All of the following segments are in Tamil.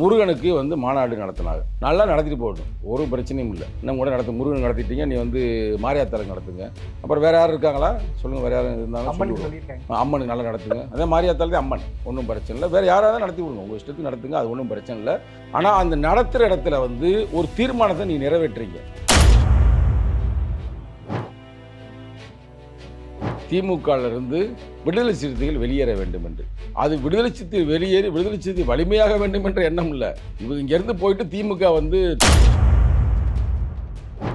முருகனுக்கு வந்து மாநாடு நடத்தினாங்க. நல்லா நடத்திட்டு போகட்டும். ஒரு பிரச்சனையும் இல்லை. இன்னும் கூட நடத்து முருகன் நடத்திட்டீங்க நீ வந்து மாரியாத்தாளுக்கு நடத்துங்க. அப்புறம் வேற யாரும் இருக்காங்களா? சொல்லுங்க வேற யாரும் இருந்தாலும் அம்மனுக்கு நல்லா நடத்துங்க. அதே மாரியாத்தாள் தான் அம்மன். ஒன்றும் பிரச்சனை இல்லை. வேற யாராவது நடத்தி விடுங்க. உங்கள் இஷ்டத்துக்கு நடத்துங்க. அது ஒன்றும் பிரச்சனை இல்லை. ஆனால் அந்த நடத்துகிற இடத்துல வந்து ஒரு தீர்மானத்தை நீ நிறைவேற்றுறீங்க. திமுகவிலிருந்து விடுதலை சிறுத்தைகள் வெளியேற வேண்டும் என்று. அது விடுதலை சிறுத்தை வெளியேறி விடுதலை சிறுத்தை வலிமையாக வேண்டும் என்ற எண்ணம் இல்லை. இவங்க இங்கேருந்து போயிட்டு திமுக வந்து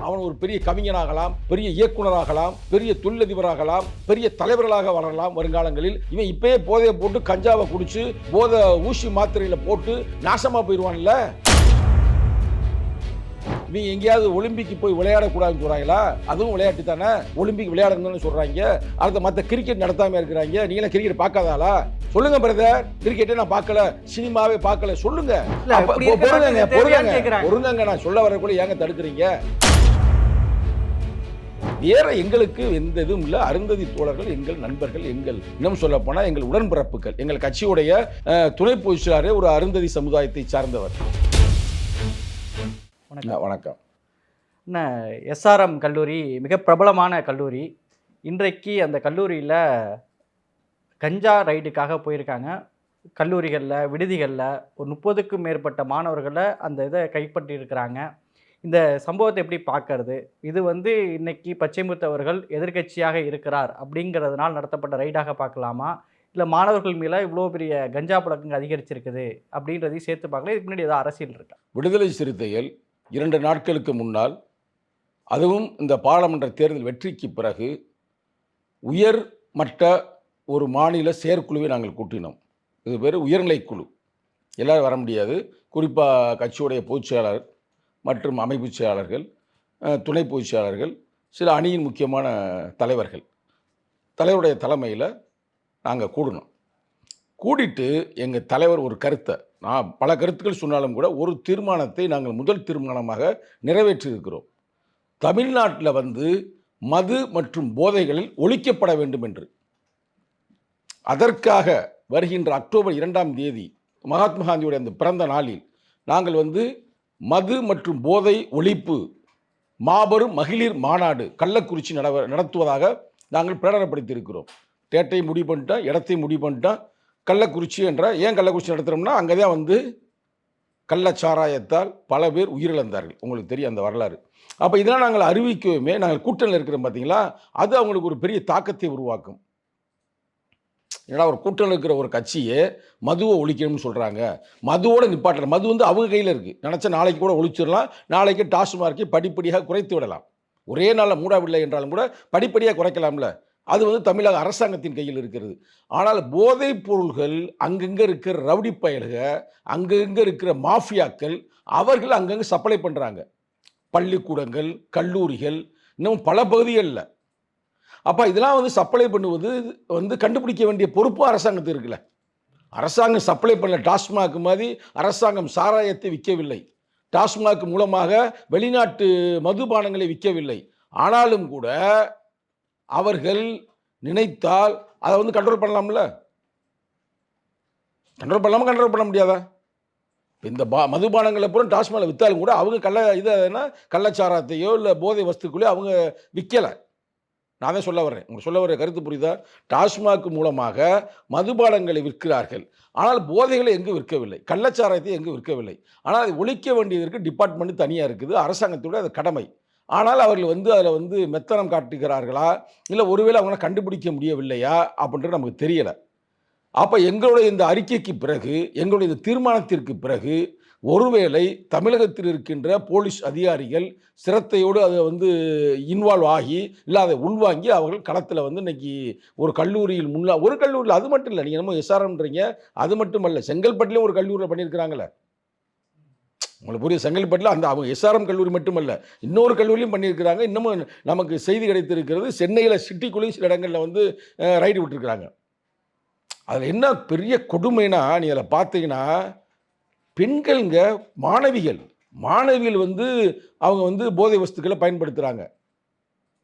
அவன் ஒரு பெரிய கவிஞனாகலாம் பெரிய இயக்குனராகலாம் பெரிய தொழிலதிபராகலாம் பெரிய தலைவர்களாக வளரலாம் வருங்காலங்களில். இவன் இப்பயே போதையை போட்டு கஞ்சாவை குடிச்சு போதை ஊசி மாத்திரையில போட்டு நாசமா போயிடுவான்ல. இவங்க எங்கேயாவது ஒலிம்பிக்கு போய் விளையாடக்கூடாதுன்னு சொல்றாங்களா? அதுவும் விளையாட்டு தானே? ஒலிம்பிக் விளையாடணும்னு சொல்றாங்க. அடுத்த மற்ற கிரிக்கெட் நடத்தாம இருக்கிறாங்க. நீங்களே கிரிக்கெட் பார்க்காதாளா சொல்லுங்க பிரதர் கிரிக்கெட்டே நான் பார்க்கல. சினிமாவே பார்க்கல. சொல்லுங்க. பொறுங்கங்க. கேக்குறாங்க. பொறுங்கங்க நான் சொல்ல வரக்குள்ள ஏங்க தடுக்கிறீங்க? வேற எங்களுக்கு எந்த இதுவும் இல்லை. அருந்ததி தோழர்கள் எங்கள் நண்பர்கள் எங்கள் இன்னும் சொல்ல போனா எங்கள் உடன்பிறப்புகள் எங்கள் கட்சியுடைய துணை பொதுச்செயலாளரே ஒரு அருந்ததி சமுதாயத்தை சார்ந்தவர். வணக்கம். வணக்கம். என்ன எஸ்ஆர்எம் கல்லூரி மிக பிரபலமான கல்லூரி. இன்றைக்கு அந்த கல்லூரியில் கஞ்சா ரைடுக்காக போயிருக்காங்க. கல்லூரிகளில் விடுதிகளில் ஒரு முப்பதுக்கும் மேற்பட்ட மாணவர்களை அந்த இதை கைப்பற்றி இருக்கிறாங்க இந்த சம்பவத்தை எப்படி பார்க்கறது? இது வந்து இன்னைக்கு பச்சைமுத்து அவர்கள் எதிர்க்கட்சியாக இருக்கிறார் அப்படிங்கிறதுனால் நடத்தப்பட்ட ரைடாக பார்க்கலாமா? இல்லை மாணவர்கள் மேலே இவ்வளோ பெரிய கஞ்சா பழக்கங்கள் அதிகரிச்சிருக்குது அப்படின்றதையும் சேர்த்து பார்க்கலாம். இதுக்கு முன்னாடி ஏதாவது அரசியல் இருக்கா? விடுதலை சிறுத்தைகள் இரண்டு நாட்களுக்கு முன்னால் அதுவும் இந்த பாராளுமன்ற தேர்தல் வெற்றிக்கு பிறகு உயர் மட்ட ஒரு மாநில செயற்குழுவை நாங்கள் கூட்டினோம். இது பேர் உயர்நிலைக் குழு. எல்லோரும் வர முடியாது. குறிப்பாக கட்சியுடைய பொதுச்செயலாளர் மற்றும் அமைப்புச் செயலாளர்கள் துணை பொதுச்செயலாளர்கள் சில அணியின் முக்கியமான தலைவர்கள். தலைவருடைய தலைமையில் நாங்கள் கூடினோம். கூடிட்டு எங்கள் தலைவர் ஒரு கருத்தை நான் பல கருத்துக்கள் சொன்னாலும் கூட ஒரு தீர்மானத்தை நாங்கள் முதல் தீர்மானமாக நிறைவேற்றியிருக்கிறோம். தமிழ்நாட்டில் வந்து மது மற்றும் போதைகளில் ஒழிக்கப்பட வேண்டும் என்று. அதற்காக வருகின்ற அக்டோபர் இரண்டாம் தேதி மகாத்மா காந்தியுடைய அந்த பிறந்த நாளில் நாங்கள் வந்து மது மற்றும் போதை ஒழிப்பு மாபெரும் மகளிர் மாநாடு கள்ளக்குறிச்சி நடவ நடத்துவதாக நாங்கள் பிரகடனப்படுத்தியிருக்கிறோம். டேட்டை முடிவு பண்ணிட்டோம் இடத்தை முடிவு பண்ணிட்டோம் கள்ளக்குறிச்சி என்ற ஏன் கள்ளக்குறிச்சி நடத்துகிறோம்னா அங்கே தான் வந்து கள்ளச்சாராயத்தால் பல பேர் உயிரிழந்தார்கள். உங்களுக்கு தெரியும் அந்த வரலாறு. அப்போ இதெல்லாம் நாங்கள் அறிவிக்கவுமே நாங்கள் கூட்டணியில் இருக்கிறோம் பார்த்தீங்களா அது அவங்களுக்கு ஒரு பெரிய தாக்கத்தை உருவாக்கும். ஏன்னா ஒரு கூட்டணியில் இருக்கிற ஒரு கட்சியே மதுவை ஒழிக்கணும்னு சொல்கிறாங்க மதுவோட நிப்பாட்டலாம் மது வந்து அவங்க கையில் இருக்குது நினச்சா நாளைக்கு கூட ஒழிச்சிடலாம். நாளைக்கு டாஸ்மார்க்கை படிப்படியாக குறைத்து விடலாம். ஒரே நாளில் மூடவில்லை என்றாலும் கூட படிப்படியாக குறைக்கலாம்ல. அது வந்து தமிழக அரசாங்கத்தின் கையில் இருக்கிறது. ஆனால் போதைப் பொருள்கள் அங்கங்கே இருக்கிற ரவுடி பயல்க அங்கங்கே இருக்கிற மாஃபியாக்கள் அவர்கள் அங்கங்கே சப்ளை பண்ணுறாங்க பள்ளிக்கூடங்கள் கல்லூரிகள் இன்னும் பல பகுதிகளில். அப்போ இதெல்லாம் வந்து சப்ளை பண்ணுவது வந்து கண்டுபிடிக்க வேண்டிய பொறுப்பு அரசாங்கத்துக்கு இருக்குல்ல. அரசாங்கம் சப்ளை பண்ணல. டாஸ்மாக் மாதிரி அரசாங்கம் சாராயத்தை விற்கவில்லை. டாஸ்மாக் மூலமாக வெளிநாட்டு மதுபானங்களை விற்கவில்லை. ஆனாலும் கூட அவர்கள் நினைத்தால் அதை வந்து கண்ட்ரோல் பண்ணலாம்ல? கண்ட்ரோல் பண்ணாமல் கண்ட்ரோல் பண்ண முடியாதா? இப்ப இந்த பா மதுபானங்களை பூரா டாஸ்மாகில் விற்றாலும் கூட அவங்க கள்ள இது என்ன? கள்ளச்சாரத்தையோ இல்லை போதை வஸ்துக்களையோ அவங்க விற்கலை நான் தான் சொல்ல வர்றேன். உங்களுக்கு சொல்ல வர்ற கருத்து புரியுதா? டாஸ்மாக் மூலமாக மதுபானங்களை விற்கிறார்கள். ஆனால் போதைகளை எங்கும் விற்கவில்லை. கள்ளச்சாரத்தை எங்கும் விற்கவில்லை. ஆனால் அதை ஒழிக்க வேண்டியதற்கு டிபார்ட்மெண்ட் தனியாக இருக்குது. அரசாங்கத்தோட அது கடமை. ஆனால் அவர்கள் வந்து அதில் வந்து மெத்தனம் காட்டுகிறார்களா? இல்லை ஒருவேளை அவங்கள கண்டுபிடிக்க முடியவில்லையா? அப்படின்றது நமக்கு தெரியலை. அப்போ எங்களுடைய இந்த அறிக்கைக்கு பிறகு எங்களுடைய இந்த தீர்மானத்திற்கு பிறகு ஒருவேளை தமிழகத்தில் இருக்கின்ற போலீஸ் அதிகாரிகள் சிரத்தையோடு அதை வந்து இன்வால்வ் ஆகி இல்லை அதை உள்வாங்கி அவர்கள் களத்தில் வந்து இன்னைக்கு ஒரு கல்லூரியில் முன்னா ஒரு கல்லூரியில் அது மட்டும் இல்லை நீங்கள் என்னமோ எஸ்ஆர்எம்ன்றீங்க அது மட்டும் இல்லை செங்கல்பட்டுலேயும் ஒரு கல்லூரியில் பண்ணியிருக்கிறாங்களே. உங்களுக்கு புரிய செங்கல்பட்டில் அந்த அவங்க எஸ்ஆர்எம் கல்லூரி மட்டுமல்ல இன்னொரு கல்லூரியும் பண்ணியிருக்கிறாங்க. இன்னமும் நமக்கு செய்தி கிடைத்திருக்கிறது. சென்னையில் சிட்டிக்குள்ளேயும் சில இடங்களில் வந்து ரைடு விட்டுருக்குறாங்க. அதில் என்ன பெரிய கொடுமைனா நீ அதில் பார்த்தீங்கன்னா பெண்கள்ங்க மாணவிகள் மாணவிகள் வந்து அவங்க வந்து போதை வஸ்துக்களை பயன்படுத்துகிறாங்க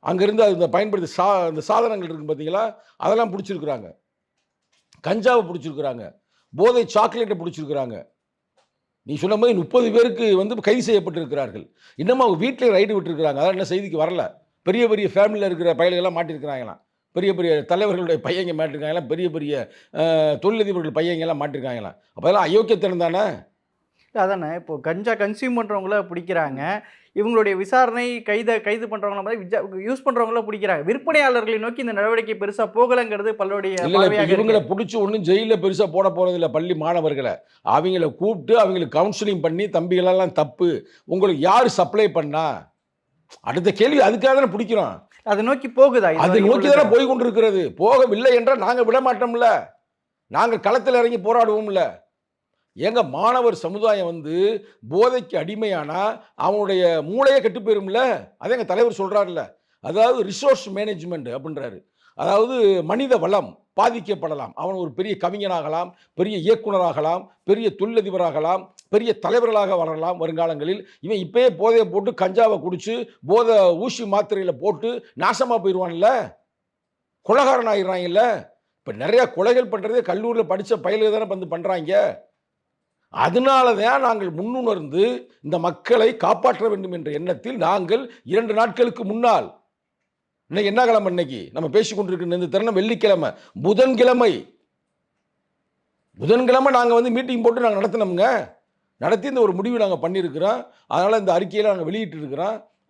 அங்கேருந்து அது இந்த பயன்படுத்தி சா அந்த சாதனங்கள் இருக்குது பார்த்தீங்களா? அதெல்லாம் பிடிச்சிருக்கிறாங்க. கஞ்சாவை பிடிச்சிருக்கிறாங்க. போதை சாக்லேட்டை பிடிச்சிருக்கிறாங்க. நீ சொன்ன மாதிரி முப்பது பேருக்கு வந்து கைது செய்யப்பட்டிருக்கிறார்கள். இன்னமும் அவங்க வீட்டிலே ரைடு விட்டுருக்குறாங்க. அதான் என்ன செய்திக்கு வரல. பெரிய பெரிய ஃபேமிலியில் இருக்கிற பயல்கள்லாம் மாட்டிருக்கிறாங்களாம். பெரிய பெரிய தலைவர்களுடைய பையங்க மாட்டிருக்காங்களாம் பெரிய பெரிய தொழிலதிபர்கள் பையங்கெல்லாம் மாட்டிருக்காங்களாம். அப்போ அதெல்லாம் அயோக்கியத்தனம் தானே? அதானே? இப்போ கஞ்சா கன்சியூம் பண்ணுறவங்கள பிடிக்கிறாங்க. இவங்களுடைய விசாரணை கைதை கைது பண்ணுறவங்கள மாதிரி யூஸ் பண்ணுறவங்கள பிடிக்கிறாங்க. விற்பனையாளர்களை நோக்கி இந்த நடவடிக்கை பெருசாக போகலைங்கிறது பார்வையாக இவங்களை. பிடிச்சி ஒன்றும் ஜெயிலில் பெருசாக போட போகிறதில்ல பள்ளி மாணவர்களை. அவங்கள கூப்பிட்டு அவங்களுக்கு கவுன்சிலிங் பண்ணி தம்பிகளெல்லாம் தப்பு. உங்களுக்கு யார் சப்ளை பண்ணா? அடுத்த கேள்வி அதுக்காக தானே பிடிக்கிறோம். அதை நோக்கி போகுதா? அது நோக்கி தானே? போய் கொண்டிருக்கிறது போகவில்லை என்றால் நாங்கள் விட மாட்டோம்ல நாங்கள் களத்தில் இறங்கி போராடுவோம்ல. ஏங்க மாணவர் சமுதாயம் வந்து போதைக்கு அடிமையானா அவனுடைய மூளையே கெட்டு போயிரும்ல? அதே எங்கள் தலைவர் சொல்கிறாருல்ல அதாவது ரிசோர்ஸ் மேனேஜ்மெண்ட் அப்படின்றாரு. அதாவது மனித வளம் பாதிக்கப்படலாம். அவன் ஒரு பெரிய கவிஞனாகலாம் பெரிய இயக்குனராகலாம் பெரிய தொழிலதிபராகலாம் பெரிய தலைவர்களாக வளரலாம் வருங்காலங்களில். இவன் இப்பயே போதையை போட்டு கஞ்சாவை குடித்து போதை ஊசி மாத்திரையில் போட்டு நாசமாக போயிடுவான்ல? கொலகாரன் ஆயிடுறாங்கல்ல இப்போ நிறையா கொலைகள் பண்ணுறதே கல்லூரியில் படித்த பயிலுக்கு தானே வந்து பண்ணுறாங்க அதனால தான் நாங்கள் முன்னுணர்ந்து இந்த மக்களை காப்பாற்ற வேண்டும் என்ற எண்ணத்தில் நாங்கள் இரண்டு நாட்களுக்கு முன்னால் இன்னைக்கு என்ன கிழமை இன்னைக்கு? நம்ம பேசிக்கொண்டிருக்கிற இந்த தருணம் வெள்ளிக்கிழமை புதன்கிழமை. புதன்கிழமை நாங்கள் வந்து மீட்டிங் போட்டு நாங்கள் நடத்தினோம்ங்க. நடத்தி இந்த ஒரு முடிவு நாங்கள் பண்ணியிருக்கிறோம். அதனால் இந்த அறிக்கையில் நாங்கள் வெளியிட்டு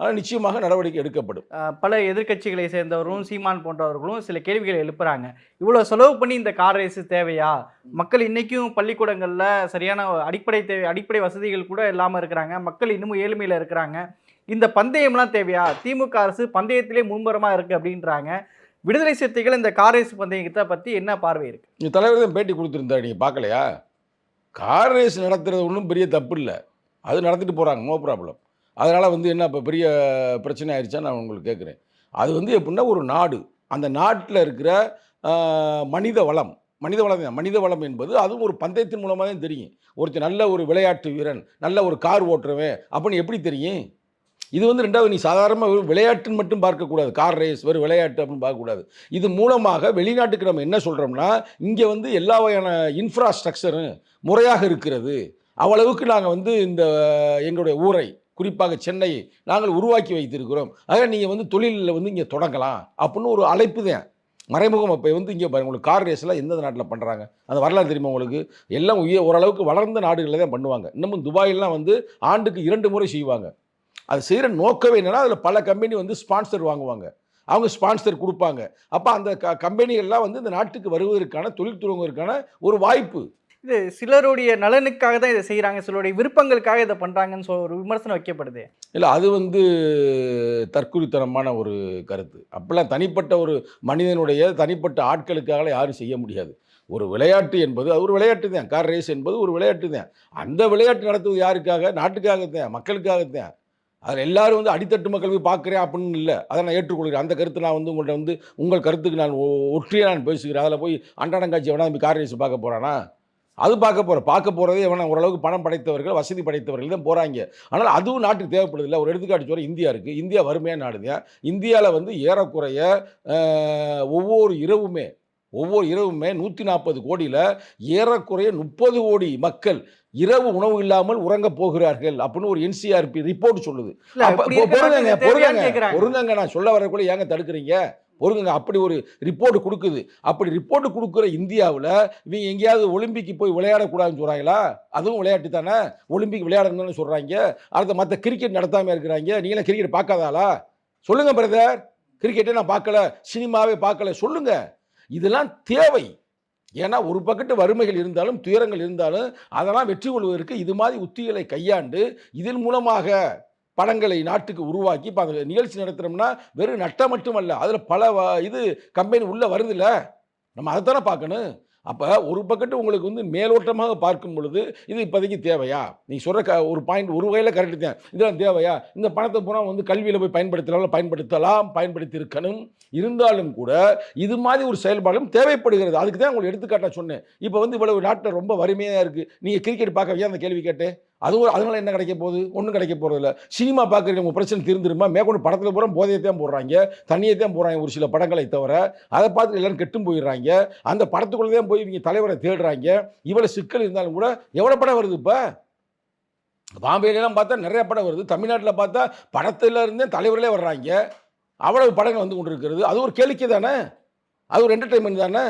அதனால் நிச்சயமாக நடவடிக்கை எடுக்கப்படும். பல எதிர்க்கட்சிகளை சேர்ந்தவரும் சீமான் போன்றவர்களும் சில கேள்விகளை எழுப்புறாங்க. இவ்வளோ செலவு பண்ணி இந்த கார் ரேஸ் தேவையா? மக்கள் இன்னைக்கும் பள்ளிக்கூடங்களில் சரியான அடிப்படை தேவை அடிப்படை வசதிகள் கூட இல்லாமல் இருக்கிறாங்க. மக்கள் இன்னமும் ஏழ்மையில் இருக்கிறாங்க. இந்த பந்தயம்லாம் தேவையா? திமுக அரசு பந்தயத்திலே முன்புறமாக இருக்குது அப்படின்றாங்க. விடுதலை சிறுத்தைகள் இந்த கார் ரேஸ் பந்தயத்தை பற்றி என்ன பார்வை இருக்கு? இந்த தலைவர் தான் பேட்டி கொடுத்துருந்தாரு நீங்கள் பார்க்கலையா? கார் ரேஸ் நடத்துறது ஒன்றும் பெரிய தப்பு இல்லை. அது நடத்திட்டு போகிறாங்க நோ ப்ராப்ளம். அதனால் வந்து என்ன இப்போ பெரிய பிரச்சனை ஆயிடுச்சா நான் உங்களுக்கு கேட்குறேன். அது வந்து எப்படின்னா ஒரு நாடு. அந்த நாட்டில் இருக்கிற மனித வளம். மனித வளம் மனித வளம் என்பது அதுவும் ஒரு பந்தயத்தின் மூலமாக தான் தெரியும். ஒருத்தர் நல்ல ஒரு விளையாட்டு வீரன் நல்ல ஒரு கார் ஓட்டுறவன் அப்படின்னு எப்படி தெரியும்? இது வந்து ரெண்டாவது நீ சாதாரணமாக விளையாட்டுன்னு மட்டும் பார்க்கக்கூடாது கார் ரேஸ் வெறும் விளையாட்டு அப்படின்னு பார்க்கக்கூடாது இது மூலமாக வெளிநாட்டுக்கு நம்ம என்ன சொல்கிறோம்னா இங்கே வந்து எல்லா வகையான இன்ஃப்ராஸ்ட்ரக்சரும் முறையாக இருக்கிறது. அவ்வளவுக்கு நாங்கள் வந்து இந்த எங்களுடைய ஊரை குறிப்பாக சென்னையை நாங்கள் உருவாக்கி வைத்திருக்கிறோம். ஆக நீங்கள் வந்து தொழிலில் வந்து இங்கே தொடங்கலாம் அப்படின்னு ஒரு அழைப்பு தான். மறைமுகம் அப்போ வந்து இங்கே பாருங்க உங்களுக்கு கார் ரேஸ்லாம் எந்தெந்த நாட்டில் பண்ணுறாங்க அந்த வரலாறு தெரியுமா உங்களுக்கு? எல்லாம் உய ஓரளவுக்கு வளர்ந்த நாடுகளில் தான் பண்ணுவாங்க. இன்னமும் துபாயிலாம் வந்து ஆண்டுக்கு இரண்டு முறை செய்வாங்க. அது செய்கிற நோக்கம் என்னென்னா அதில் பல கம்பெனி வந்து ஸ்பான்சர் வாங்குவாங்க. அவங்க ஸ்பான்சர் கொடுப்பாங்க. அப்போ அந்த க கம்பெனிகள்லாம் வந்து இந்த நாட்டுக்கு வருவதற்கான தொழில் துவங்குவதற்கான ஒரு வாய்ப்பு. இது சிலருடைய நலனுக்காக தான் இதை செய்கிறாங்க சிலருடைய விருப்பங்களுக்காக இதை பண்ணுறாங்கன்னு சொல் ஒரு விமர்சனம் வைக்கப்படுது. இல்லை அது வந்து தற்குறித்தனமான ஒரு கருத்து. அப்பெல்லாம் தனிப்பட்ட ஒரு மனிதனுடைய தனிப்பட்ட ஆட்களுக்காக யாரும் செய்ய முடியாது. ஒரு விளையாட்டு என்பது அது ஒரு விளையாட்டு தான். கார் ரேஸ் என்பது ஒரு விளையாட்டு தான். அந்த விளையாட்டு நடத்துவது யாருக்காக? நாட்டுக்காகத்தான் மக்களுக்காகத்தான் அதில் எல்லாரும் வந்து அடித்தட்டு மக்கள் போய் பார்க்குறேன் அப்படின்னு இல்லை. அதை நான் ஏற்றுக்கொள்கிறேன். அந்த கருத்து நான் வந்து உங்கள்கிட்ட வந்து உங்கள் கருத்துக்கு நான் ஒ- நான் பேசுகிறேன். அதில் போய் அன்றாடங்காட்சி எவனா போய் கார் ரேஸ் பார்க்க போகிறானா அது பார்க்க போகிற பார்க்க போகிறதே எவனா ஓரளவுக்கு பணம் படைத்தவர்கள் வசதி படைத்தவர்கள் தான் போகிறாங்க ஆனால் அதுவும் நாட்டுக்கு தேவைப்படுது இல்லை ஒரு எடுத்துக்காட்டு சொல்ல இந்தியா இருக்குது இந்தியா வறுமையான நாடு தான் இந்தியாவில் வந்து ஏறக்குறைய ஒவ்வொரு இரவுமே ஒவ்வொரு இரவுமே நூற்றி நாற்பது கோடியில் ஏறக்குறைய முப்பது கோடி மக்கள் இரவு உணவு இல்லாமல் உறங்க போகிறார்கள் அப்படின்னு ஒரு என்சிஆர்பி ரிப்போர்ட் சொல்லுது. இல்ல, அப்ப- இப்படி பொ- இருக்கிற பொறுங்கங்க நாட்டுக்கு தேவையான்னு பொறுங்கங்க கேக்குறாங்க. பொறுங்கங்க நான் சொல்ல வரக்குள்ள ஏங்க தடுக்கிறீங்க? பொறுங்க அப்படி ஒரு ரிப்போர்ட் கொடுக்குது. அப்படி ரிப்போர்ட் கொடுக்குற இந்தியாவில் இவங்க எங்கேயாவது ஒலிம்பிக்கு போய் விளையாடக்கூடாதுன்னு சொல்கிறாங்களா அதுவும் விளையாட்டு தானே? ஒலிம்பிக் விளையாடணும்னு சொல்கிறாங்க அடுத்த மற்ற கிரிக்கெட் நடத்தாமல் இருக்கிறாங்க. நீங்களாம் கிரிக்கெட் பார்க்காதாளா சொல்லுங்கள் பிரதர் கிரிக்கெட்டே நான் பார்க்கல சினிமாவே பார்க்கல. சொல்லுங்கள் இதெல்லாம் தேவை. ஏன்னா ஒரு பக்கத்து வறுமைகள் இருந்தாலும் துயரங்கள் இருந்தாலும் அதெல்லாம் வெற்றி கொள்வதற்கு இது மாதிரி உத்திகளை கையாண்டு இதன் மூலமாக படங்களை நாட்டுக்கு உருவாக்கி இப்போ அந்த நிகழ்ச்சி நடத்துகிறோம்னா வெறும் நட்டம் மட்டுமல்ல. அதில் பல வ- இது கம்பெனி உள்ளே வருதில்ல. நம்ம அதைத்தானே பார்க்கணும். அப்போ ஒரு பக்கத்து உங்களுக்கு வந்து மேலோட்டமாக பார்க்கும் பொழுது இது இப்போதைக்கு தேவையா? நீ சொல்கிற க ஒரு பாயிண்ட் ஒரு வகையில் கரெக்டு தான். இதெல்லாம் தேவையா? இந்த பணத்தை பூரா வந்து கல்வியில் போய் பயன்படுத்தலாம் பயன்படுத்தலாம் பயன்படுத்தி இருக்கணும் இருந்தாலும் கூட இது மாதிரி ஒரு செயல்பாடும் தேவைப்படுகிறது. அதுக்கு தான் உங்களுக்கு எடுத்துக்காட்டாக சொன்னேன். இப்போ வந்து இவ்வளவு நாட்டில் ரொம்ப வறுமையாக இருக்குது நீங்கள் கிரிக்கெட் பார்க்கவே அந்த கேள்வி கேட்டேன். அது ஒரு அதனால என்ன கிடைக்க போகுது? ஒன்றும் கிடைக்க போகிறது இல்லை சினிமா பார்க்குறீங்க உங்கள் பிரச்சனை தீர்ந்துருமா? மேற்கொண்டு படத்தில் பூரா போதையை தான் போடுறாங்க. தண்ணியை தான் போடுறாங்க ஒரு சில படங்களை தவிர. அதை பார்த்து எல்லோரும் கெட்டும் போயிடுறாங்க. அந்த படத்துக்குள்ளே தான் போய் இவங்க தலைவரை தேடுறாங்க. இவ்வளோ சிக்கல் இருந்தாலும் கூட எவ்வளோ படம் வருது இப்போ? பாம்பேலாம் பார்த்தா நிறைய படம் வருது. தமிழ்நாட்டில் பார்த்தா படத்துல இருந்தே தலைவர்களே வர்றாங்க. அவ்வளவு படங்கள் வந்து கொண்டு இருக்கிறது அது ஒரு கேளிக்கை தானே? அது ஒரு என்டர்டைன்மெண்ட் தானே?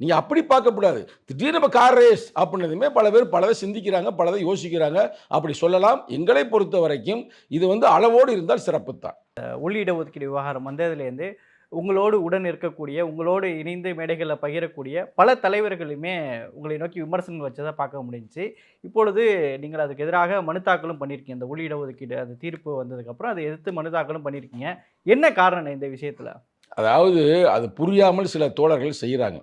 நீங்கள் அப்படி பார்க்கக்கூடாது திடீர்னு இப்போ கார் ரேஸ் அப்படின்னதுமே பல பேர் பலதை சிந்திக்கிறாங்க பலதை யோசிக்கிறாங்க. அப்படி சொல்லலாம். எங்களை பொறுத்த வரைக்கும் இது வந்து அளவோடு இருந்தால் சிறப்பு தான். உள்ளிட ஒதுக்கீடு விவகாரம் வந்ததுலேருந்து உங்களோடு உடன் இருக்கக்கூடிய உங்களோடு இணைந்து மேடைகளில் பகிரக்கூடிய பல தலைவர்களுமே உங்களை நோக்கி விமர்சனங்கள் வச்சதை பார்க்க முடிஞ்சுச்சு. இப்பொழுது நீங்கள் அதுக்கு எதிராக மனு தாக்கலும் பண்ணியிருக்கீங்க. இந்த உள்ளிட ஒதுக்கீடு அந்த தீர்ப்பு வந்ததுக்கப்புறம் அதை எதிர்த்து மனு தாக்கலும் பண்ணியிருக்கீங்க. என்ன காரணம் இந்த விஷயத்தில்? அதாவது அது புரியாமல் சில தோழர்கள் செய்கிறாங்க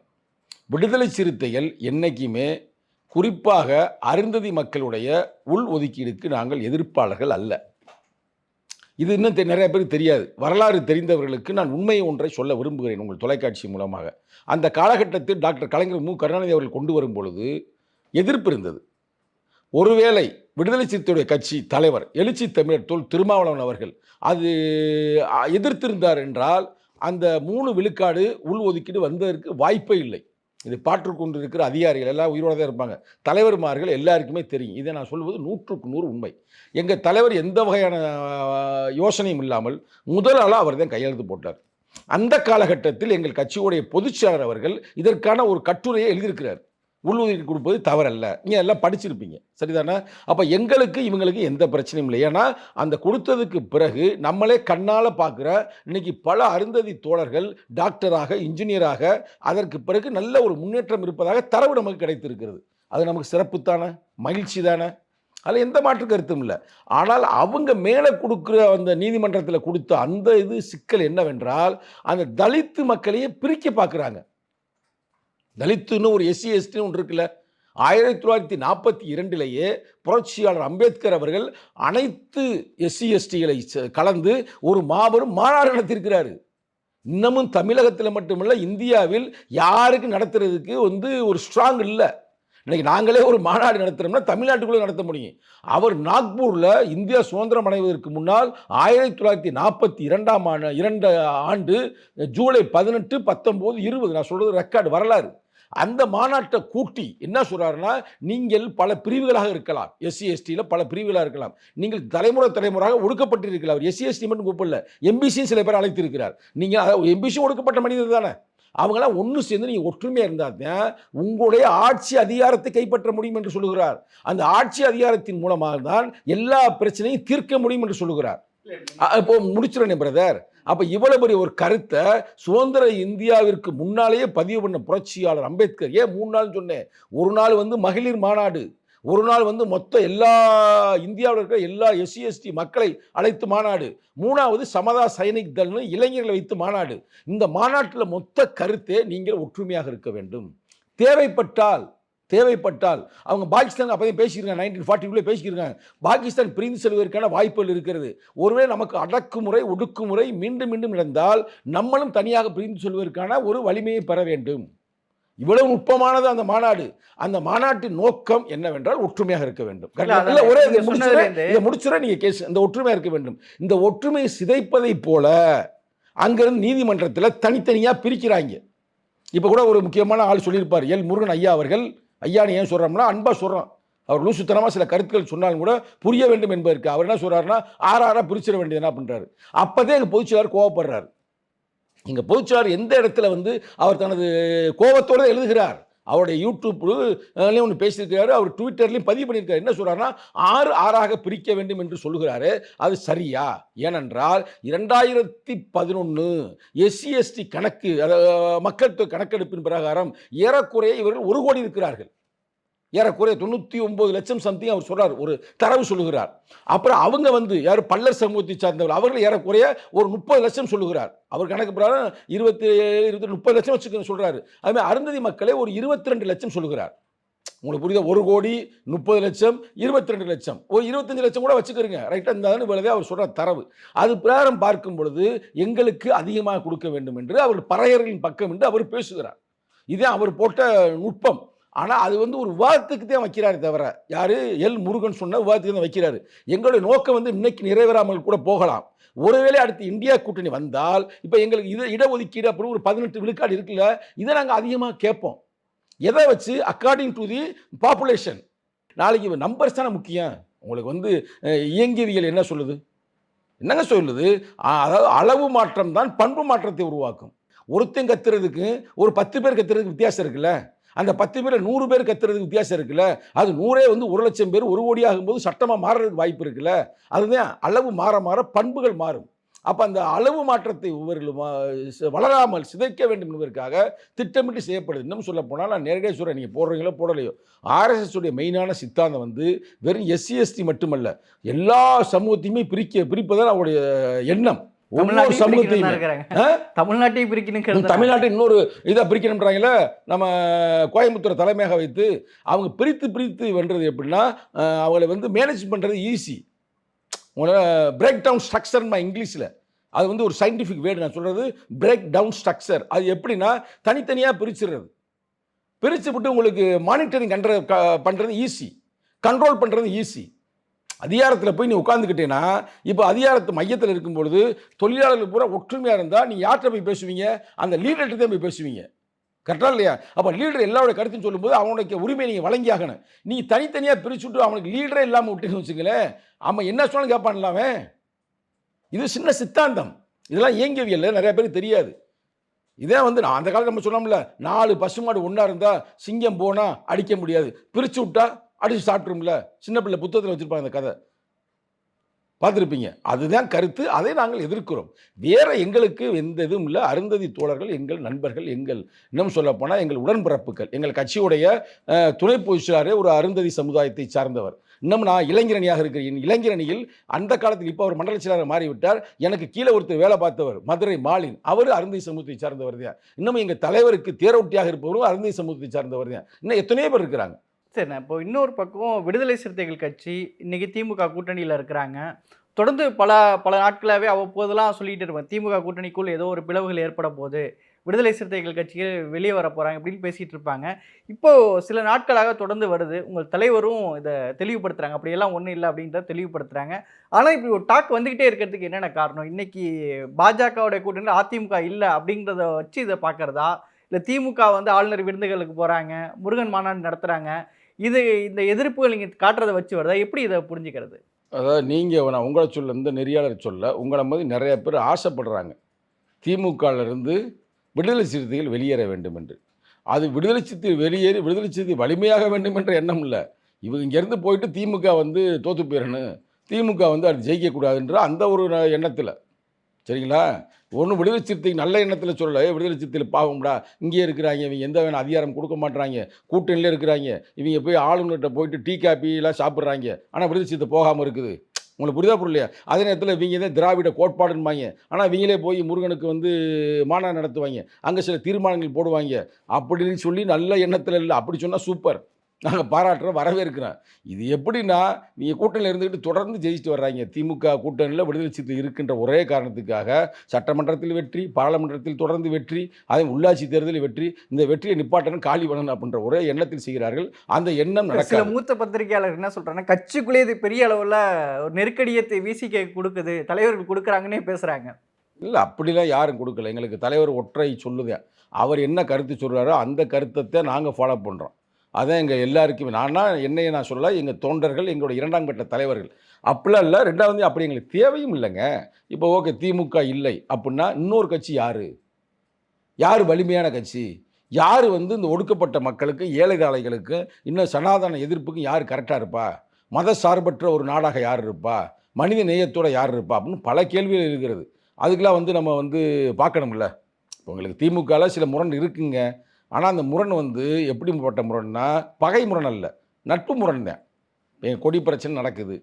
விடுதலை சிறுத்தைகள் என்றைக்குமே குறிப்பாக அருந்ததி மக்களுடைய உள் ஒதுக்கீடுக்கு நாங்கள் எதிர்ப்பாளர்கள் அல்ல. இது இன்னும் தெ- நிறைய பேருக்கு தெரியாது. வரலாறு தெரிந்தவர்களுக்கு நான் உண்மையை ஒன்றை சொல்ல விரும்புகிறேன் உங்கள் தொலைக்காட்சி மூலமாக. அந்த காலகட்டத்தில் டாக்டர் கலைஞர் மு. கருணாநிதி அவர்கள் கொண்டு வரும் பொழுது எதிர்ப்பு இருந்தது. ஒருவேளை விடுதலை சிறுத்தையுடைய கட்சி தலைவர் எழுச்சி தமிழர் தோல் திருமாவளவன் அவர்கள் அது எதிர்த்திருந்தார் என்றால் அந்த மூணு விழுக்காடு உள் ஒதுக்கீடு வந்ததற்கு வாய்ப்பே இல்லை. இது பாற்று கொண்டு இருக்கிற அதிகாரிகள் எல்லாம் உயிரோட தான் இருப்பாங்க. தலைவர்மார்கள் எல்லாருக்குமே தெரியும். இதை நான் சொல்வது நூற்றுக்கு நூறு உண்மை. எங்கள் தலைவர் எந்த வகையான யோசனையும் இல்லாமல் முதல் ஆளாக அவர் தான் கையெழுத்து போட்டார். அந்த காலகட்டத்தில் எங்கள் கட்சியுடைய பொதுச்செயலர் அவர்கள் இதற்கான ஒரு கட்டுரையை எழுதியிருக்கிறார். உள்ளுதவி கொடுப்பது தவறல்ல. நீங்கள் எல்லாம் படிச்சிருப்பீங்க. சரிதானே? அப்போ எங்களுக்கு இவங்களுக்கு எந்த பிரச்சனையும் இல்லை. ஏன்னா அந்த கொடுத்ததுக்கு பிறகு நம்மளே கண்ணால் பார்க்குற இன்னைக்கு பல அருந்ததி தோழர்கள் டாக்டராக இன்ஜினியராக அதற்கு பிறகு நல்ல ஒரு முன்னேற்றம் இருப்பதாக தரவு நமக்கு கிடைத்திருக்கிறது. அது நமக்கு சிறப்பு தானே? மகிழ்ச்சி தானே? அதில் எந்த மாற்று கருத்தும் இல்லை. ஆனால் அவங்க மேலே கொடுக்குற அந்த நீதிமன்றத்தில் கொடுத்த அந்த இது சிக்கல் என்னவென்றால் அந்த தலித்து மக்களையே பிரிக்க பார்க்குறாங்க. தலித்துன்னு ஒரு எஸ்சி எஸ்டின்னு ஒன்று இருக்குல்ல. ஆயிரத்தி தொள்ளாயிரத்தி நாற்பத்தி இரண்டிலேயே புரட்சியாளர் அம்பேத்கர் அவர்கள் அனைத்து எஸ்சி எஸ்டிகளை கலந்து ஒரு மாபெரும் மாநாடு நடத்தியிருக்கிறாரு. இன்னமும் தமிழகத்தில் மட்டுமல்ல இந்தியாவில் யாருக்கு நடத்துறதுக்கு வந்து ஒரு ஸ்ட்ராங் இல்லை. இன்றைக்கி நாங்களே ஒரு மாநாடு நடத்துகிறோம்னா தமிழ்நாட்டுக்குள்ளே நடத்த முடியும். அவர் நாக்பூரில் இந்தியா சுதந்திரம் அடைவதற்கு முன்னால் ஆயிரத்தி தொள்ளாயிரத்தி நாற்பத்தி இரண்டாம் ஆண்டு இரண்டு ஆண்டு ஜூலை பதினெட்டு பத்தொம்போது இருபது நான் சொல்கிறது ரெக்கார்டு வரலாறு. அந்த மாநாட்டை கூட்டி என்ன சொல்றாருன்னா நீங்கள் பல பிரிவுகளாக இருக்கலாம். எஸ்சி எஸ்டியில் பல பிரிவுகளாக இருக்கலாம். நீங்கள் தலைமுறை தலைமுறையாக ஒடுக்கப்பட்டிருக்கலாம் அவர் எஸ்சி எஸ்டி மட்டும் கூப்பிடல. எம்பிசியும் சில பேர் அழைத்திருக்கிறார். நீங்கள் எம்பிசி ஒடுக்கப்பட்ட மனிதர் தானே. அவங்களாம் ஒன்று சேர்ந்து நீங்கள் ஒற்றுமையாக இருந்தால் தான் உங்களுடைய ஆட்சி அதிகாரத்தை கைப்பற்ற முடியும் என்று சொல்லுகிறார். அந்த ஆட்சி அதிகாரத்தின் மூலமாக தான் எல்லா பிரச்சனையும் தீர்க்க முடியும் என்று சொல்லுகிறார். இப்போ முடிச்சிடனே பிரதர் அப்போ இவ்வளவு பெரிய ஒரு கருத்தை சுதந்திர இந்தியாவிற்கு முன்னாலேயே பதிவு பண்ண புரட்சியாளர் அம்பேத்கர். ஏன் மூணு நாள் சொன்னேன்? ஒரு நாள் வந்து மகளிர் மாநாடு. ஒரு நாள் வந்து மொத்த எல்லா இந்தியாவில் இருக்கிற எல்லா எஸ்சி எஸ்டி மக்களை அழைத்து மாநாடு. மூணாவது சமதா சைனிக் தள்னு இளைஞர்களை வைத்து மாநாடு. இந்த மாநாட்டில் மொத்த கருத்தே நீங்கள் ஒற்றுமையாக இருக்க வேண்டும். தேவைப்பட்டால் தேவைப்பட்டால் அவங்க பாகிஸ்தான் அப்போதையும் பேசியிருக்காங்க நைன்டீன் ஃபார்ட்டிக்குள்ளே பேசியிருக்காங்க பாகிஸ்தான் பிரிந்து செல்வதற்கான வாய்ப்புகள் இருக்கிறது. ஒருவேளை நமக்கு அடக்குமுறை ஒடுக்குமுறை மீண்டும் மீண்டும் நடந்தால் நம்மளும் தனியாக பிரிந்து செல்வதற்கான ஒரு வலிமையை பெற வேண்டும். இவ்வளவு நுட்பமானது அந்த மாநாடு. அந்த மாநாட்டின் நோக்கம் என்னவென்றால் ஒற்றுமையாக இருக்க வேண்டும். ஒரே இதை முடிச்சிட நீங்க கேஸ் இந்த ஒற்றுமையாக இருக்க வேண்டும். இந்த ஒற்றுமை சிதைப்பதை போல அங்கிருந்து நீதிமன்றத்தில் தனித்தனியா பிரிக்கிறாங்க. இப்போ கூட ஒரு முக்கியமான ஆள் சொல்லியிருப்பார். எல் முருகன் ஐயா அவர்கள் ஐயான்னு ஏன் சொல்கிறோம்னா அன்பாக சொல்கிறோம் அவர் லூசுத்தனமாக சில கருத்துக்கள் சொன்னாலும் கூட புரிய வேண்டும் என்பதற்கு. அவர் என்ன சொல்கிறாருன்னா ஆறாராக பிரிச்சிட வேண்டியது என்ன பண்ணுறாரு அப்போதே எங்கள் பொதுச்செயலாளர் கோவப்படுறாரு. எங்கள் பொதுச்செயலாளர் எந்த இடத்துல வந்து அவர் தனது கோபத்தோடு எழுதுகிறார்? அவருடைய யூடியூப்லேயும் ஒன்று பேசியிருக்கிறாரு அவர் ட்விட்டர்லையும் பதிவு பண்ணியிருக்காரு. என்ன சொல்கிறாருன்னா ஆறு ஆறாக பிரிக்க வேண்டும் என்று சொல்லுகிறாரு. அது சரியா? ஏனென்றால் இரண்டாயிரத்தி பதினொன்று எஸ்சி எஸ்டி கணக்கு அதாவது மக்கள் கணக்கெடுப்பின் பிரகாரம் ஏறக்குறைய இவர்கள் ஒரு கோடி இருக்கிறார்கள். ஏறக்குறைய தொண்ணூற்றி ஒம்பது லட்சம் சம்திங் அவர் சொல்கிறார் ஒரு தரவு சொல்லுகிறார். அப்புறம் அவங்க வந்து யார்? பல்லர் சமூகத்தை சார்ந்தவர். அவர்கள் ஏறக்குறைய ஒரு முப்பது லட்சம் சொல்லுகிறார். அவர் கணக்கு பிரகாரம் இருபத்தி இருபத்தி முப்பது லட்சம் வச்சுக்கணும் சொல்கிறாரு அதுமாதிரி அருந்ததி மக்களே ஒரு இருபத்தி ரெண்டு லட்சம் சொல்லுகிறார். உங்களுக்கு புரியுதா? ஒரு கோடி முப்பது லட்சம் இருபத்தி ரெண்டு லட்சம். ஒரு இருபத்தஞ்சு லட்சம் கூட வச்சுக்கிறீங்க ரைட்டாக இருந்தாலும் இவ்வளவே அவர் சொல்கிற தரவு. அது பிரகாரம் பார்க்கும் பொழுது எங்களுக்கு அதிகமாக கொடுக்க வேண்டும் என்று அவர் பறையர்களின் பக்கம் என்று அவர் பேசுகிறார். இதே அவர் போட்ட நுட்பம். ஆனால் அது வந்து ஒரு விவாதத்துக்கு தான் வைக்கிறாரு தவிர யார்? எல் முருகன் சொன்ன விவாதத்துக்கு தான் வைக்கிறாரு. எங்களுடைய நோக்கம் வந்து இன்னைக்கு நிறைவேறாமல் கூட போகலாம். ஒருவேளை அடுத்து இந்தியா கூட்டணி வந்தால் இப்போ எங்களுக்கு இது இடஒதுக்கீடு அப்படின்னு ஒரு பதினெட்டு விழுக்காடு இருக்குல்ல இதை நாங்கள் அதிகமாக கேட்போம். எதை வச்சு? அக்கார்டிங் டு தி பாப்புலேஷன் நாளைக்கு நம்பர்ஸ் தானே முக்கியம். உங்களுக்கு வந்து இயங்கியவியல் என்ன சொல்லுது? என்னங்க சொல்லுது? அதாவது அளவு மாற்றம் தான் பண்பு மாற்றத்தை உருவாக்கும். ஒருத்தன் கத்துறதுக்கு ஒரு பத்து பேர் கத்துறதுக்கு வித்தியாசம் இருக்குல்ல? அந்த பத்து பேர் நூறு பேர் கத்துறதுக்கு வித்தியாசம் இருக்குல்ல? அது நூறே வந்து ஒரு லட்சம் பேர் ஒரு கோடி ஆகும்போது சட்டமாக மாறுறதுக்கு வாய்ப்பு இருக்குல்ல? அதுதான் அளவு மாற மாற பண்புகள் மாறும். அப்போ அந்த அளவு மாற்றத்தை இவர்கள் வளராமல் சிதைக்க வேண்டும் என்பதற்காக திட்டமிட்டு செய்யப்படுது. இன்னும் சொல்ல போனால் நான் நேரடியாக சொல்கிறேன் நீங்கள் போடுறீங்களோ போடலையோ. ஆர்எஸ்எஸ் உடைய மெயினான சித்தாந்தம் வந்து வெறும் எஸ்சி எஸ்டி மட்டுமல்ல. எல்லா சமூகத்தையுமே பிரிக்க பிரிப்பதான் அவருடைய எண்ணம். ஒவ்வொரு சமூகத்தையுமே? தமிழ்நாட்டையும் பிரிக்கணும் தமிழ்நாட்டை இன்னொரு இதாக பிரிக்கணுன்றாங்களே நம்ம கோயம்புத்தூரை தலைமையாக வைத்து அவங்க பிரித்து பிரித்து வென்றது எப்படின்னா அவங்களை வந்து மேனேஜ் பண்ணுறது ஈஸி உங்களை பிரேக் டவுன் ஸ்ட்ரக்சர்மா இங்கிலீஷில். அது வந்து ஒரு சயின்டிஃபிக் வேர்டு நான் சொல்கிறது பிரேக் டவுன் ஸ்ட்ரக்சர் அது எப்படின்னா தனித்தனியாக பிரிச்சிடுறது. பிரித்து விட்டு உங்களுக்கு மானிட்டரிங் கண்ட பண்ணுறது ஈஸி கண்ட்ரோல் பண்ணுறது ஈஸி அதிகாரத்தில் போய் நீ உட்காந்துக்கிட்டேன்னா இப்போ அதிகாரத்து மையத்தில் இருக்கும் பொழுது தொழிலாளர்கள் பூரா ஒற்றுமையாக இருந்தால் நீ யார்கிட்ட போய் பேசுவீங்க? அந்த லீடர்கிட்ட தான் போய் பேசுவீங்க. கரெக்டாக இல்லையா? அப்போ லீடர் எல்லாரோட கருத்துன்னு சொல்லும்போது அவனுடைய உரிமை நீங்கள் வழங்கி ஆகணும். நீ தனித்தனியாக பிரிச்சு விட்டு அவனுக்கு லீடரே இல்லாமல் விட்டுன்னு வச்சுங்களேன் அவன் என்ன சொன்னாலும் கேட்பான்ல அவன். இது சின்ன சித்தாந்தம். இதெல்லாம் இயங்கியவியல் நிறைய பேருக்கு தெரியாது. இதே வந்து நான் அந்த காலத்தில் நம்ம சொன்னோம்ல நாலு பசுமாடு ஒன்றா இருந்தால் சிங்கம் போனால் அடிக்க முடியாது. பிரித்து விட்டா அடித்து சாப்பிட்ரும்ல சின்ன பிள்ளை புத்தகத்தில் வச்சுருப்பாங்க அந்த கதை. பார்த்துருப்பீங்க. அதுதான் கருத்து. அதை நாங்கள் எதிர்க்கிறோம். வேற எங்களுக்கு எந்த இதுவும் இல்லை. அருந்ததி தோழர்கள் எங்கள் நண்பர்கள் எங்கள் இன்னும் சொல்லப்போனால் எங்கள் உடன்பிறப்புகள் எங்கள் கட்சியுடைய துணை பொதுச்செயலாளரே ஒரு அருந்ததி சமுதாயத்தை சார்ந்தவர். இன்னும் நான் இளைஞரணியாக இருக்கிறேன். இளைஞரணியில் அந்த காலத்தில் இப்போ அவர் மண்டல செயலாளர் மாறிவிட்டார். எனக்கு கீழே ஒருத்தர் வேலை பார்த்தவர் மதுரை மாலின். அவர் அருந்ததி சமூகத்தை சார்ந்தவர் தான். இன்னும் எங்கள் தலைவருக்கு தேரொட்டியாக இருப்பவரும் அருந்ததி சமூகத்தை சார்ந்தவர் தான். இன்னும் எத்தனையோ பேர் இருக்கிறாங்க. சரி இப்போ இன்னொரு பக்கம் விடுதலை சிறுத்தைகள் கட்சி இன்றைக்கி திமுக கூட்டணியில் இருக்கிறாங்க. தொடர்ந்து பல பல நாட்களாகவே அவ்வப்போதெல்லாம் சொல்லிகிட்டு இருப்பேன். திமுக கூட்டணிக்குள் ஏதோ ஒரு பிளவுகள் ஏற்பட போகுது. விடுதலை சிறுத்தைகள் கட்சிகள் வெளியே வர போகிறாங்க அப்படின்னு பேசிகிட்டு இருப்பாங்க. இப்போது சில நாட்களாக தொடர்ந்து வருது. உங்கள் தலைவரும் இதை தெளிவுபடுத்துகிறாங்க அப்படியெல்லாம் ஒன்றும் இல்லை அப்படின்றத தெளிவுபடுத்துகிறாங்க ஆனால் இப்படி ஒரு டாக் வந்துக்கிட்டே இருக்கிறதுக்கு என்னென்ன காரணம்? இன்றைக்கி பாஜகவுடைய கூட்டணியில் அதிமுக இல்லை அப்படிங்கிறத வச்சு இதை பார்க்குறதா? இல்லை திமுக வந்து ஆளுநர் விருந்துகளுக்கு போகிறாங்க முருகன் மாநாடு நடத்துகிறாங்க இது இந்த எதிர்ப்புகள் நீங்கள் காட்டுறதை வச்சு வருதா? எப்படி இதை புரிஞ்சுக்கிறது? அதாவது நீங்கள் நான் உங்களை சொல்ல இந்த நெறியாளர் சொல்ல உங்களை மாதிரி நிறைய பேர் ஆசைப்படுறாங்க. திமுகல விடுதலை சிறுத்தைகள் வெளியேற வேண்டும் என்று. அது விடுதலை சிறுத்தை வெளியேறி விடுதலை சிறுத்தை வலிமையாக வேண்டும் என்ற எண்ணம் இல்லை. இவங்க இங்கேருந்து போயிட்டு திமுக வந்து தோற்று போயிடணும் திமுக வந்து அது ஜெயிக்கக்கூடாதுன்ற அந்த ஒரு எண்ணத்தில். சரிங்களா? ஒன்று விடுதலை சிறுத்தை நல்ல எண்ணத்தில் சொல்லலை விடுதலை சிறுத்தையில் பாவம்டா. இங்கே இருக்கிறாங்க இவங்க எந்த வேணும் அதிகாரம் கொடுக்க மாட்டுறாங்க கூட்டணியில் இருக்கிறாங்க. இவங்க போய் ஆளுநர்கிட்ட போயிட்டு டீ காப்பிலாம் சாப்பிட்றாங்க. ஆனால் விடுதலை சிறுத்தை போகாமல் இருக்குது. உங்களுக்கு புரிதா புரியலையா? அதே நேரத்தில் இவங்க தான் திராவிட கோட்பாடுன்பாங்க. ஆனால் இவங்களே போய் முருகனுக்கு வந்து மாநாடு நடத்துவாங்க. அங்கே சில தீர்மானங்கள் போடுவாங்க. அப்படின்னு சொல்லி நல்ல எண்ணத்தில் இல்லை. அப்படி சொன்னால் சூப்பர். நாங்கள் பாராட்டுறோம் வரவேற்கிறோம். இது எப்படின்னா நீங்கள் கூட்டணியில் இருந்துக்கிட்டு தொடர்ந்து ஜெயிச்சுட்டு வர்றாங்க. திமுக கூட்டணியில் விடுதலை சிறுத்தை இருக்கின்ற ஒரே காரணத்துக்காக சட்டமன்றத்தில் வெற்றி பாராளுமன்றத்தில் தொடர்ந்து வெற்றி அதே உள்ளாட்சி தேர்தலில் வெற்றி இந்த வெற்றியை நிப்பாட்டணும் காலி பண்ணணும் அப்படின்ற ஒரே எண்ணத்தில் செய்கிறார்கள். அந்த எண்ணம் சில நடக்காது. மூத்த பத்திரிகையாளர் என்ன சொல்றாங்கன்னா கட்சிக்குள்ளே இது பெரிய அளவில் ஒரு நெருக்கடியை விசிக கொடுக்குது தலைவர்கள் கொடுக்குறாங்கன்னே பேசுறாங்க. இல்லை அப்படிலாம் யாரும் கொடுக்கல. எங்களுக்கு தலைவர் ஒற்றை சொல்லுதேன் அவர் என்ன கருத்து சொல்கிறாரோ அந்த கருத்தத்தை நாங்கள் ஃபாலோ பண்ணுறோம் அதான் எங்கள் எல்லாருக்குமே நானா என்னையை நான் சொல்ல எங்கள் தொண்டர்கள் எங்களோட இரண்டாம் கட்ட தலைவர்கள். அப்படிலாம் இல்லை ரெண்டாவது அப்படி எங்களுக்கு தேவையும் இல்லைங்க. இப்போ ஓகே திமுக இல்லை அப்படின்னா இன்னொரு கட்சி யார்? யார் வலிமையான கட்சி? யார் வந்து இந்த ஒடுக்கப்பட்ட மக்களுக்கு ஏழைதாளைகளுக்கு இன்னும் சனாதன எதிர்ப்புக்கும் யார் கரெக்டாக இருப்பா? மத சார்பற்ற ஒரு நாடாக யார் இருப்பா? மனித நேயத்தோட யார் இருப்பா? அப்படின்னு பல கேள்விகள் இருக்கிறது அதுக்கெலாம் வந்து நம்ம வந்து பார்க்கணும்ல. இப்போ உங்களுக்கு திமுகவில் சில முரண் இருக்குங்க. ஆனால் அந்த முரண் வந்து எப்படிப்பட்ட முரண்னா பகை முரண் அல்ல நட்பு முரண் தான். என் கொடி பிரச்சனை நடக்குது.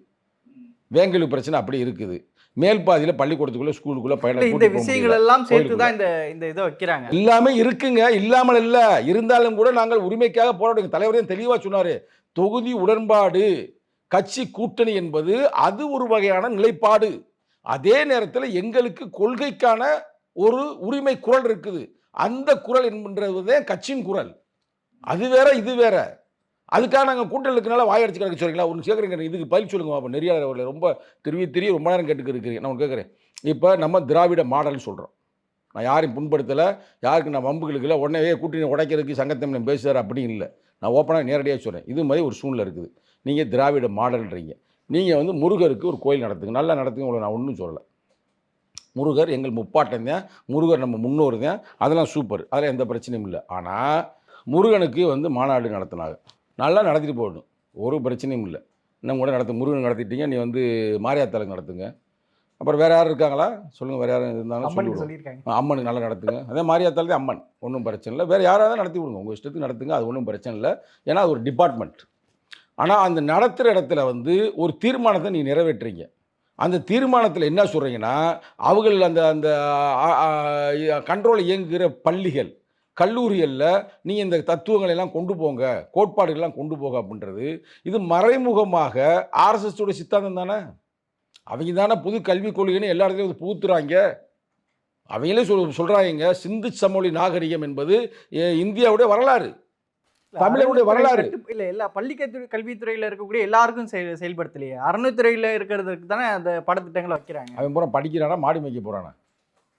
வேங்கலு பிரச்சனை அப்படி இருக்குது. மேல் பாதியில் பள்ளிக்கூடத்துக்குள்ளே ஸ்கூலுக்குள்ளே பையனை இந்த விஷயங்கள். எல்லாம் சேர்த்து. தான் இந்த இந்த இதை வைக்கிறாங்க. எல்லாமே இருக்குங்க. இல்லாமல் இல்லை. இருந்தாலும் கூட நாங்கள் உரிமைக்காக போராடுங்க தலைவர் தான் தெளிவாக சொன்னார். தொகுதி உடன்பாடு கட்சி கூட்டணி என்பது அது ஒரு வகையான நிலைப்பாடு. அதே நேரத்தில் எங்களுக்கு கொள்கைக்கான ஒரு உரிமை குரல் இருக்குது. அந்த குரல் என்கின்றது கட்சியின் குரல். அது வேற இது வேற. அதுக்காக நாங்கள் கூட்டல் இருக்கனால வாயடிச்சு கிடக்க சொல்றீங்களா? ஒன்று கேட்குறீங்க இதுக்கு பதில் சொல்லுங்க அப்போ நெறியாளர் ரொம்ப திரும்பி திரும்பி ரொம்ப நேரம் கேட்டுக்கு இருக்கிறீங்க நான் ஒன்று கேட்குறேன் இப்போ நம்ம திராவிட மாடல்னு சொல்கிறோம் நான் யாரையும் புண்படுத்தலை யாருக்கு நான் வம்புகளுக்கு இல்லை உடனே கூட்டணி உடைக்கிறதுக்கு சங்கத்தமிழன் பேசுகிறார் அப்படின்னு இல்லை. நான் ஓப்பனாக நேரடியாக சொல்கிறேன் இது மாதிரி ஒரு சூழ்நிலை இருக்குது. நீங்கள் திராவிட மாடல்ன்றீங்க. நீங்கள் வந்து முருகருக்கு ஒரு கோயில் நடத்துங்க. நல்லா நடத்துங்க உங்களை நான் ஒன்றும் சொல்லலை. முருகர் எங்கள் முப்பாட்டன் தான் முருகர் நம்ம முன்னோர் தான். அதெல்லாம் சூப்பர் அதில் எந்த பிரச்சனையும் இல்லை. ஆனால் முருகனுக்கு வந்து மாநாடு நடத்தினாங்க. நல்லா நடத்திட்டு போகணும். ஒரு பிரச்சனையும் இல்லை. இன்னும் கூட நடத்து முருகன் நடத்திட்டீங்க நீ வந்து மாரியாத்தாளுக்கு நடத்துங்க. அப்புறம் வேறு யாரும் இருக்காங்களா? சொல்லுங்கள் வேறு யாரும் இருந்தாலும் சொல்லியிருக்காங்க. அம்மனுக்கு நல்லா நடத்துங்க. அதே மாரியாத்தாள் தான் அம்மன். ஒன்றும் பிரச்சனை இல்லை. வேறு யாராவது நடத்தி விடுங்க. உங்கள் இஷ்டத்துக்கு நடத்துங்க அது ஒன்றும் பிரச்சனை இல்லை. ஏன்னா அது ஒரு டிபார்ட்மெண்ட் ஆனால் அந்த நடத்துகிற இடத்துல வந்து ஒரு தீர்மானத்தை நீ நிறைவேற்றுறீங்க. அந்த தீர்மானத்தில் என்ன சொல்கிறீங்கன்னா அவர்கள் அந்த அந்த கண்ட்ரோல் இயங்குகிற பள்ளிகள் கல்லூரிகளில் நீங்கள் இந்த தத்துவங்களை எல்லாம் கொண்டு போங்க கோட்பாடுகள்லாம் கொண்டு போக அப்படின்றது இது மறைமுகமாக ஆர்எஸ்எஸோட சித்தாந்தம் தானே? அவங்க தானே புது கல்விக் கொள்கைன்னு எல்லா இடத்துலையும் வந்து புகுத்துறாங்க. அவங்களே சொல் சொல்கிறாங்க சிந்து சமொழி நாகரிகம் என்பது இந்தியாவுடைய வரலாறு. அறநிலைத்துறை வரலாறு. இல்ல எல்லா பள்ளி கல்வி- கல்வித்துறையில இருக்கக்கூடிய எல்லாருக்கும் செயல் செயல்படுத்தலையே. அறநிலைத்துறையில இருக்கிறதுக்கு தானே அந்த பாடத்திட்டங்களை வைக்கிறாங்க. அவன் பூரா படிக்கிறானா மாடி மேய்க்க போகிறானா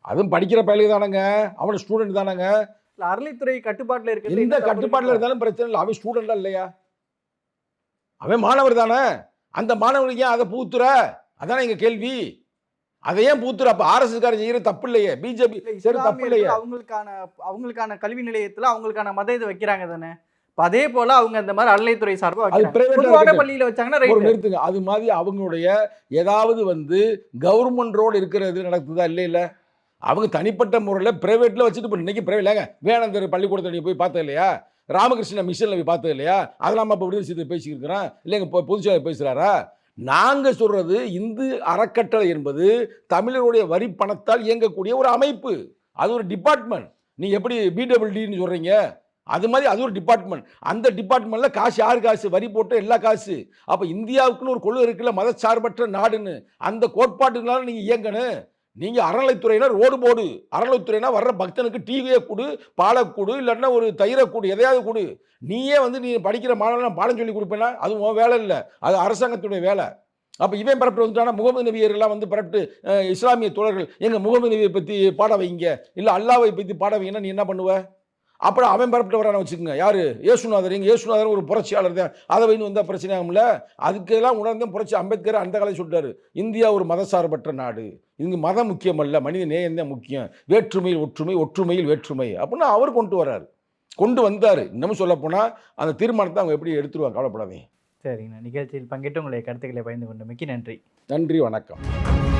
அதுவும் படிக்கிற பயிலுக்கு தானேங்க அவன் ஸ்டூடெண்ட் தானேங்க. இல்ல அறநிலைத்துறை கட்டுப்பாட்டுல இருக்கிறது எந்த கட்டுப்பாட்டில் இருந்தாலும் பிரச்சனை இல்லை. அவன் ஸ்டூடெண்டாக இல்லையா? அவன் மாணவர் தானே. அந்த மாணவனுக்கு ஏன் அதை பூத்துற அதானே எங்க கேள்வி. அதை ஏன் பூத்துற அப்போ ஆர்எஸ்எஸ்காரன் செய்கிற தப்பு இல்லையே. பிஜேபி சரி தப்பு இல்லையே. அவங்களுக்கான அவங்களுக்கான கல்வி நிலையத்துல அவங்களுக்கான மத இது வைக்கிறாங்க தானே. அதே போல அவங்க அந்த மாதிரி அறநிலைத்துறை சார்பா வைக்கிறாங்க. private ஆ பொதுவான இருக்கு. பள்ளியில வச்சாங்கன்னா நிறுத்துங்க அது மாதிரி அவங்களுடைய ஏதாவது வந்து கவர்மெண்ட் ரோடு இருக்கிறது நடக்குதா? இல்லை இல்லை. அவங்க தனிப்பட்ட முறையில் ப்ரைவேட்டில் வச்சுட்டு இப்போ இன்னைக்கு ப்ரைவேட் இல்லைங்க வேணந்தர் பள்ளிக்கூடத்தை நீ போய் பார்த்தது இல்லையா? ராமகிருஷ்ண மிஷனில் போய் பார்த்தது இல்லையா? அதெல்லாம் இப்போ விடுதலை செய்து பேசியிருக்கிறோம் இல்லைங்க இப்போ பொதுச்செயலர் பேசுகிறாரா நாங்கள் சொல்கிறது இந்து அறக்கட்டளை என்பது தமிழருடைய வரி பணத்தால் இயங்கக்கூடிய ஒரு அமைப்பு. அது ஒரு டிபார்ட்மெண்ட் நீ எப்படி பிடபிள்யூடின்னு சொல்கிறீங்க அது மாதிரி அது ஒரு டிபார்ட்மெண்ட் அந்த டிபார்ட்மெண்ட்டில் காசு யார் காசு? வரி போட்டு எல்லா காசு. அப்போ இந்தியாவுக்குன்னு ஒரு கொள்கை இருக்குல்ல மதச்சார்பற்ற நாடுன்னு. அந்த கோட்பாட்டுகளால நீங்கள் இயங்கணும். நீங்கள் அறநிலைத்துறையினர் ரோடு போடு. அறநிலைத்துறையினா வர்ற பக்தனுக்கு டிவியை கொடு பாலை கொடு இல்லைன்னா ஒரு தயிரை கொடு எதையாவது கொடு. நீயே வந்து நீ படிக்கிற மாணவன் பாடம் சொல்லி கொடுப்பேன்னா அது உன் வேலை இல்லை. அது அரசாங்கத்துடைய வேலை. அப்போ இவன் பரப்பிட்டு வந்துட்டானா முகமது நபியர்கள்லாம் வந்து பரப்பிட்டு இஸ்லாமிய தோழர்கள் எங்கள் முகமது நபியை பற்றி பாட வைங்க. இல்லை அல்லாவை பற்றி பாட வைங்கன்னா நீ என்ன பண்ணுவ? அப்புறம் அவன் பரப்பிட்டு வரான வச்சுக்கோங்க. யாரு? இயேசுநாதர். எங்க இயேசுநாதர் ஒரு புரட்சியாளர் தான். அதை வைன்னு வந்தால் பிரச்சனை ஆகும்ல? அதுக்கெல்லாம் உணர்ந்த புரட்சி அம்பேத்கர் அந்த காலம் சொல்லிட்டாரு. இந்தியா ஒரு மதசார்பற்ற நாடு. இங்கு மதம் முக்கியம் அல்ல மனித நேயம் தான் முக்கியம். வேற்றுமையில் ஒற்றுமை ஒற்றுமையில் வேற்றுமை. அப்படின்னு அவர் கொண்டு வராரு. கொண்டு வந்தார். இன்னமும் சொல்ல போனால் அந்த தீர்மானத்தை அவங்க எப்படி எடுத்துருவாங்க? கவலைப்படாதீங்க. சரிங்கண்ணா. நிகழ்ச்சியில் பங்கேற்று உங்களுடைய கருத்துக்களை பகிர்ந்து கொண்டு மிக்க நன்றி. நன்றி. வணக்கம்.